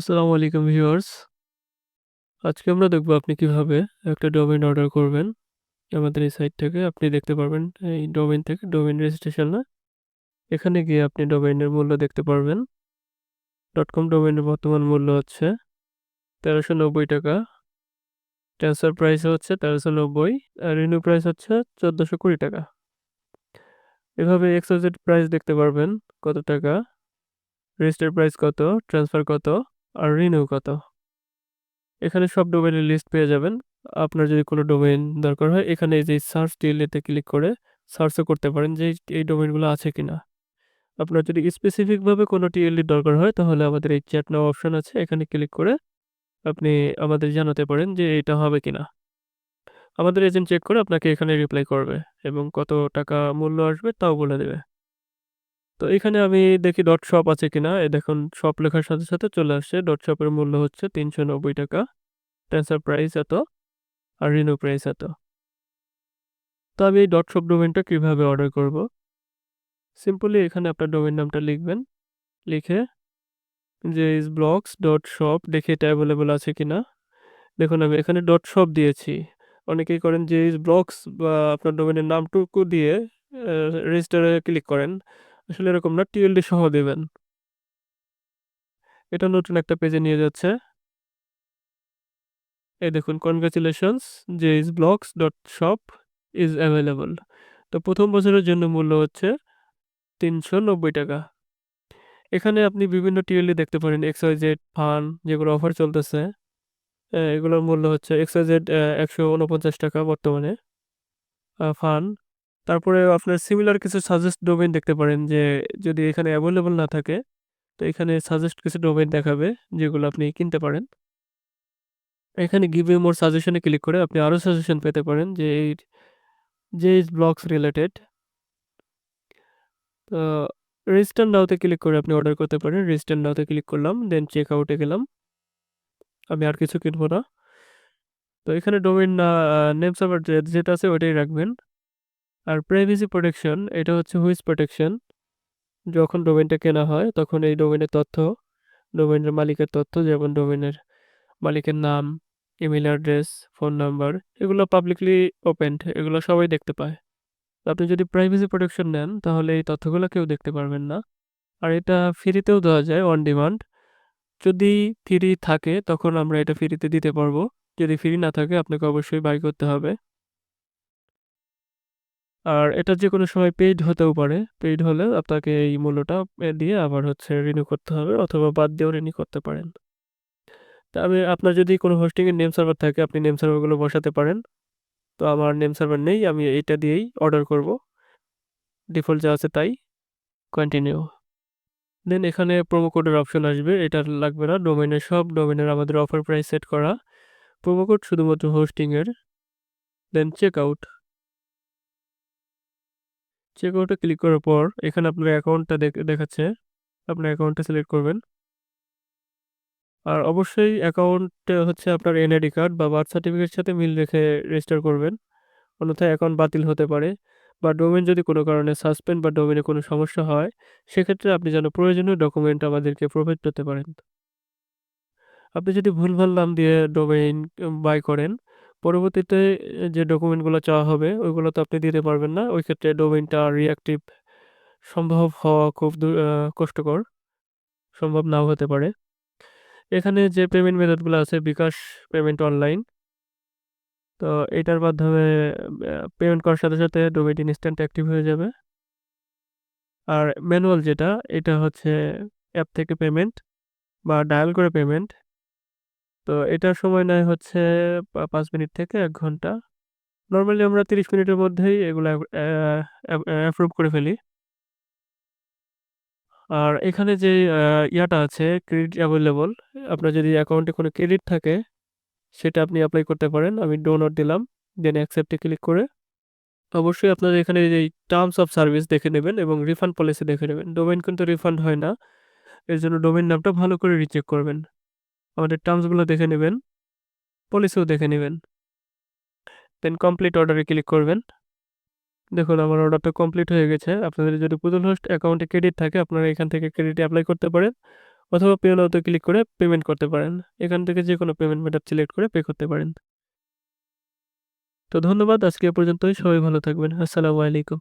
আসসালামু আলাইকুম ভিউয়ার্স। আজকে আমরা দেখব আপনি কীভাবে একটা ডোমেইন অর্ডার করবেন। আমাদের এই সাইট থেকে আপনি দেখতে পারবেন এই ডোমেইন থেকে ডোমেইন রেজিস্ট্রেশনে এখানে গিয়ে আপনি ডোমেইনের মূল্য দেখতে পারবেন। ডট কম ডোমেইনের বর্তমান মূল্য হচ্ছে ৳১৩৯০ ট্রান্সফার প্রাইস হচ্ছে ৳১৩৯০ আর রিনিউ প্রাইস হচ্ছে ৳১৪২০ এভাবে XYZ প্রাইস দেখতে পারবেন কত টাকা, রেজিস্টার প্রাইস কত, ট্রান্সফার কত আর রিনিউ কত। এখানে সব ডোমেনের লিস্ট পেয়ে যাবেন। আপনার যদি কোনো ডোমেন দরকার হয়, এখানে এই যে সার্চ টিএলএতে ক্লিক করে সার্চও করতে পারেন যে এই ডোমেনগুলো আছে কিনা। আপনার যদি স্পেসিফিকভাবে কোনো টিএলডি দরকার হয়, তাহলে আমাদের এই চ্যাট নাও অপশন আছে এখানে ক্লিক করে আপনি আমাদের জানাতে পারেন যে এটা হবে কি না আমাদের এজেন্ট চেক করে আপনাকে এখানে রিপ্লাই করবে এবং কত টাকা মূল্য আসবে তাও বলে দেবে। তো এখানে আমি দেখি ডট শপ আছে কিনা এই দেখুন শপ লেখার সাথে সাথে চলে আসছে ডট শপের মূল্য হচ্ছে ৳৩৯০ ট্রান্সফার প্রাইস এত, আর রিনিউ প্রাইস এত। তো আমি এই ডট শপ ডোমেনটা কীভাবে অর্ডার করব? সিম্পলি এখানে আপনার ডোমেইন নামটা লিখবেন। লিখে জেইস ব্লগস ডট শপ দেখে এটা অ্যাভেলেবল আছে কিনা। দেখুন, আমি এখানে ডট শপ দিয়েছি। অনেকেই করেন জেইস ব্লগস বা আপনার ডোমেনের নামটুকু দিয়ে রেজিস্টারে ক্লিক করেন। আসলে এরকম না টিএলডি সহ দেবেন এটা নতুন একটা পেজে নিয়ে যাচ্ছে। এই দেখুন congratulations Jays blogs dot shop is available. তো প্রথম বছরের জন্য মূল্য হচ্ছে ৳৩৯০ এখানে আপনি বিভিন্ন টিএলডি দেখতে পারেন XYZ, ফান যেগুলো অফার চলতেছে। এগুলোর মূল্য হচ্ছে XYZ অ্যা ৳১৪৯ বর্তমানে। আ ফান তারপরে আপনার সিমিলার কিছু সাজেস্ট ডোমেইন দেখতে পারেন যে, যদি এখানে অ্যাভেলেবল না থাকে, তো এখানে সাজেস্ট কিছু ডোমেইন দেখাবে যেগুলো আপনি কিনতে পারেন। এখানে give me more suggestion click করে আপনি আরও সাজেশন পেতে পারেন যে, এই জেইস ব্লগস রিলেটেড। তো রেজিস্টার নাওতে ক্লিক করে আপনি অর্ডার করতে পারেন। রেজিস্টার নাওতে ক্লিক করলাম দেন চেক আউটে গেলাম। আমি আর কিছু কিনবো না। তো এখানে ডোমেন নেম সার্ভার যেটা আছে ওইটাই রাখবেন। আর প্রাইভেসি প্রোটেকশন এটা হচ্ছে হুইস প্রোটেকশন। যখন ডোমেনটা কেনা হয় তখন এই ডোমেইনের তথ্য, ডোমেনের মালিকের তথ্য যেমন ডোমেইনের মালিকের নাম, ইমেইল অ্যাড্রেস, ফোন নাম্বার এগুলো পাবলিকলি ওপেনড এগুলো সবাই দেখতে পায়। আপনি যদি প্রাইভেসি প্রোটেকশন নেন তাহলে এই তথ্যগুলো কেউ দেখতে পারবেন না। আর এটা ফ্রিতেও দেওয়া যায় অন ডিমান্ড। যদি ফ্রি থাকে তখন আমরা এটা ফ্রিতে দিতে পারব। যদি ফ্রি না থাকে আপনাকে অবশ্যই বাই করতে হবে। আর এটা যে কোনো সময় পেইড হতেও পারে। পেইড হলে আপনাকে এই মূল্যটা দিয়ে আবার হচ্ছে রিনিউ করতে হবে অথবা বাদ দিয়েও রিনিউ করতে পারেন। তবে আপনার যদি কোনো হোস্টিংয়ের নেম সার্ভার থাকে, আপনি নেম সার্ভারগুলো বসাতে পারেন। তো আমার নেম সার্ভার নেই, আমি এইটা দিয়েই অর্ডার করব। ডিফল্ট যা আছে তাই। কন্টিনিউ। দেন এখানে প্রোমো কোডের অপশন আসবে। এটা লাগবে না। ডোমেইনের সব ডোমেইনের আমাদের অফার প্রাইস সেট করা। প্রোমো কোড শুধুমাত্র হোস্টিংয়ের দেন চেক আউট। চেক আউটে ক্লিক করার পর এখানে আপনার অ্যাকাউন্টটা দেখ, দেখাচ্ছে। আপনার অ্যাকাউন্টটা সিলেক্ট করবেন। আর অবশ্যই অ্যাকাউন্টে হচ্ছে আপনার এনআইডি কার্ড বা বার্থ সার্টিফিকেট সাথে মিল রেখে রেজিস্টার করবেন। অন্যথায় অ্যাকাউন্ট বাতিল হতে পারে বা ডোমেন যদি কোনো কারণে সাসপেন্ড বা ডোমেনে কোনো সমস্যা হয়, সেক্ষেত্রে আপনি যেন প্রয়োজনীয় ডকুমেন্ট আমাদেরকে প্রোভাইড করতে পারেন। আপনি যদি ভুলভাল নাম দিয়ে ডোমেইন বাই করেন পরবর্তীতে যে ডকুমেন্টগুলো চাওয়া হবে ওইগুলো তো আপনি দিতে পারবেন না। ওই ক্ষেত্রে ডোমেনটা রিঅ্যাক্টিভ সম্ভব হওয়া খুব কষ্টকর। সম্ভব নাও হতে পারে। এখানে যে পেমেন্ট মেথডগুলো আছে বিকাশ পেমেন্ট অনলাইন। তো এটার মাধ্যমে পেমেন্ট করার সাথে, সাথে ডোমেইনটি ইনস্ট্যান্ট অ্যাক্টিভ হয়ে যাবে। আর ম্যানুয়াল যেটা এটা হচ্ছে অ্যাপ থেকে পেমেন্ট বা ডায়াল করে পেমেন্ট। তো এটার সময় নেয় হচ্ছে পাঁচ মিনিট থেকে এক ঘণ্টা। নর্মালি আমরা ৩০ মিনিটের মধ্যেই এগুলো অ্যাপ্রুভ করে ফেলি। আর এখানে যে ইয়াটা আছে ক্রেডিট অ্যাভেলেবল আপনার যদি অ্যাকাউন্টে কোনো ক্রেডিট থাকে, সেটা আপনি অ্যাপ্লাই করতে পারেন। আমি ডো নট দিলাম। দেন অ্যাকসেপ্ট ক্লিক করে অবশ্যই আপনার এখানে এই টার্মস অফ সার্ভিস দেখে নেবেন এবং রিফান্ড পলিসি দেখে নেবেন। ডোমেন কিন্তু রিফান্ড হয় না। এর জন্য ডোমেন নামটা ভালো করে রিচেক করবেন। আমাদের টার্মসগুলো দেখে নেবেন। পলিসিও দেখে নেবেন দেন কমপ্লিট অর্ডারে ক্লিক করবেন। দেখুন, আমার অর্ডারটা কমপ্লিট হয়ে গেছে। আপনাদের যদি পুতুল হোস্ট অ্যাকাউন্টে ক্রেডিট থাকে, আপনারা এখান থেকে ক্রেডিট অ্যাপ্লাই করতে পারেন। অথবা পে ক্লিক করে পেমেন্ট করতে পারেন এখান থেকে যে কোনো পেমেন্ট মেথড সিলেক্ট করে পে করতে পারেন তো ধন্যবাদ, আজকে পর্যন্তই সবাই ভালো থাকবেন আসসালামু আলাইকুম